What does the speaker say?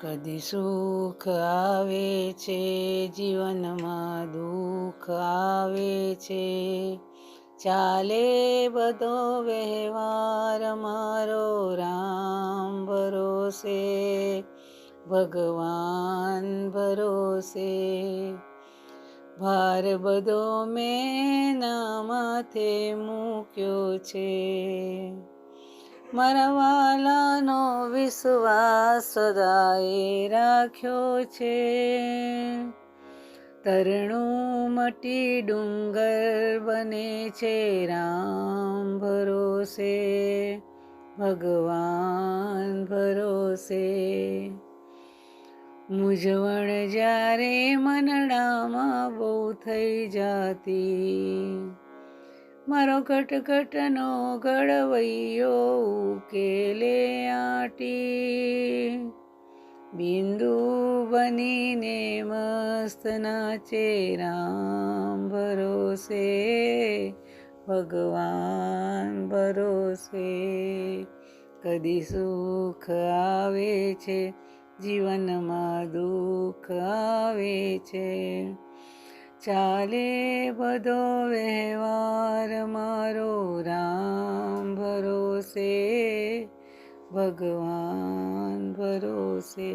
કદી સુખ આવે છે, જીવનમાં દુઃખ આવે છે. ચાલે બધો વ્યવહાર મારો રામ ભરોસે, ભગવાન ભરોસે. ભાર બધો મેં ના માથે મૂક્યો છે. મારા વાલાનો વિશ્વાસ સદાએ રાખ્યો છે. તરણું મટી ડુંગર બને છે, રામ ભરોસે, ભગવાન ભરોસે. મૂંઝવણ જ્યારે મનડામાં બહુ થઈ જાતી મારો કટકટનો ગળવૈયો ઉકેલે આટી. બિંદુ બનીને મસ્ત નાચે રામ ભરોસે, ભગવાન ભરોસે. કદી સુખ આવે છે, જીવનમાં દુઃખ આવે છે. ચાલે બધો વ્યવહાર મારો રામ ભરોસે ભગવાન ભરોસે.